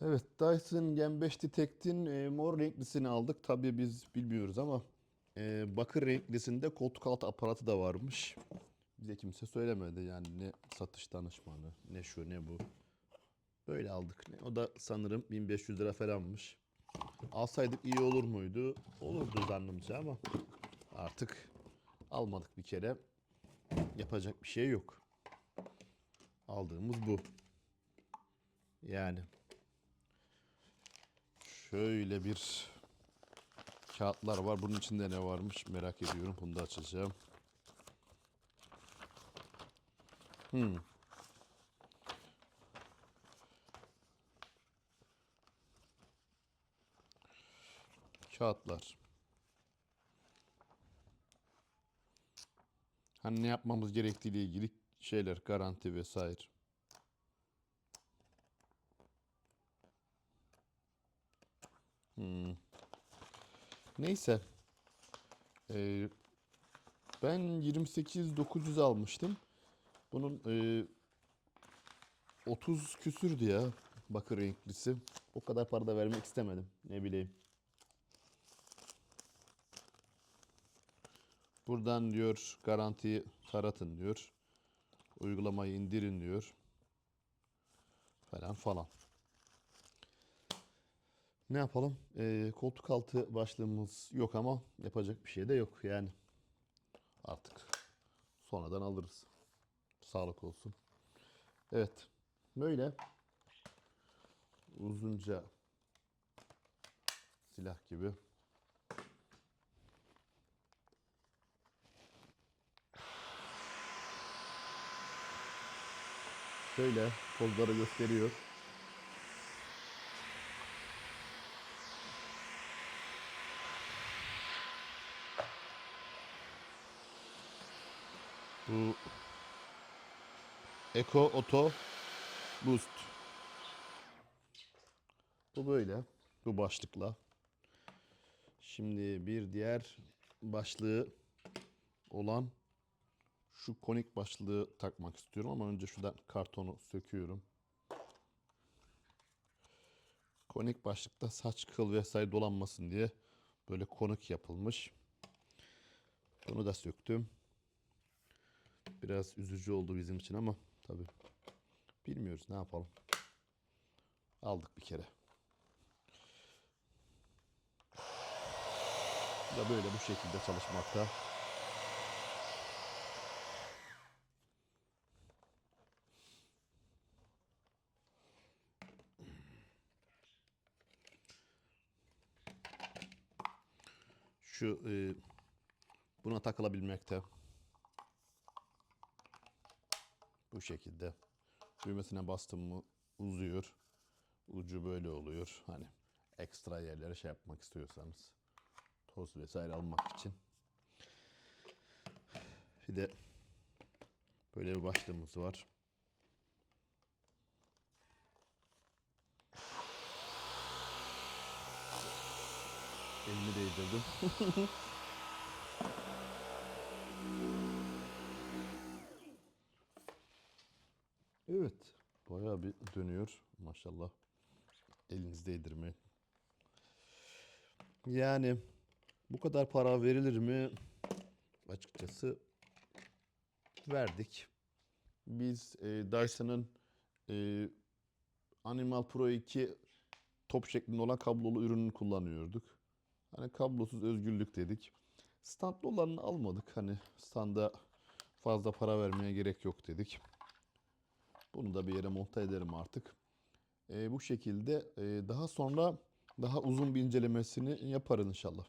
Evet Dyson Gen 5 Detect'in e, mor renklisini aldık. Tabii biz bilmiyoruz ama e, bakır renklisinde koltuk altı aparatı da varmış. Bize kimse söylemedi yani ne satış danışmanı ne şu ne bu. Böyle aldık. O da sanırım 1500 lira falanmış. Alsaydık iyi olur muydu? Olurdu zannımca ama artık almadık bir kere. Yapacak bir şey yok. Aldığımız bu. Yani şöyle bir kağıtlar var. Bunun içinde ne varmış merak ediyorum. Bunu da açacağım. Hmm. Kağıtlar. Hani ne yapmamız gerektiğiyle ilgili şeyler, garanti vesaire. Hmm. Neyse. Ee, ben 28.900 almıştım. Bunun e, 30 küsürdü ya bakır renklisi. O kadar para da vermek istemedim. Ne bileyim. Buradan diyor garantiyi taratın diyor. Uygulamayı indirin diyor. Falan falan. Ne yapalım? Ee, koltuk altı başlığımız yok ama yapacak bir şey de yok yani. Artık sonradan alırız. Sağlık olsun. Evet. Böyle uzunca silah gibi. Şöyle pozları gösteriyor. Bu Eco Auto Boost. Bu böyle. Bu başlıkla. Şimdi bir diğer başlığı olan şu konik başlığı takmak istiyorum ama önce şuradan kartonu söküyorum. Konik başlıkta saç kıl vesaire dolanmasın diye böyle konik yapılmış. Bunu da söktüm. Biraz üzücü oldu bizim için ama tabii bilmiyoruz ne yapalım. Aldık bir kere. Da böyle bu şekilde çalışmakta. Şu e, buna takılabilmekte. Bu şekilde. Düğmesine bastım mı uzuyor. Ucu böyle oluyor. Hani ekstra yerlere şey yapmak istiyorsanız. Toz vesaire almak için. Bir de böyle bir başlığımız var. Elimi değdirdim. Evet. Bayağı bir dönüyor. Maşallah. Eliniz değdirmeyin. Yani bu kadar para verilir mi? Açıkçası verdik. Biz e, Dyson'ın e, Animal Pro 2 top şeklinde olan kablolu ürününü kullanıyorduk. Hani kablosuz özgürlük dedik. Standlı olanını almadık. Hani standa fazla para vermeye gerek yok dedik. Bunu da bir yere monte ederim artık. E, bu şekilde e, daha sonra daha uzun bir incelemesini yaparız inşallah.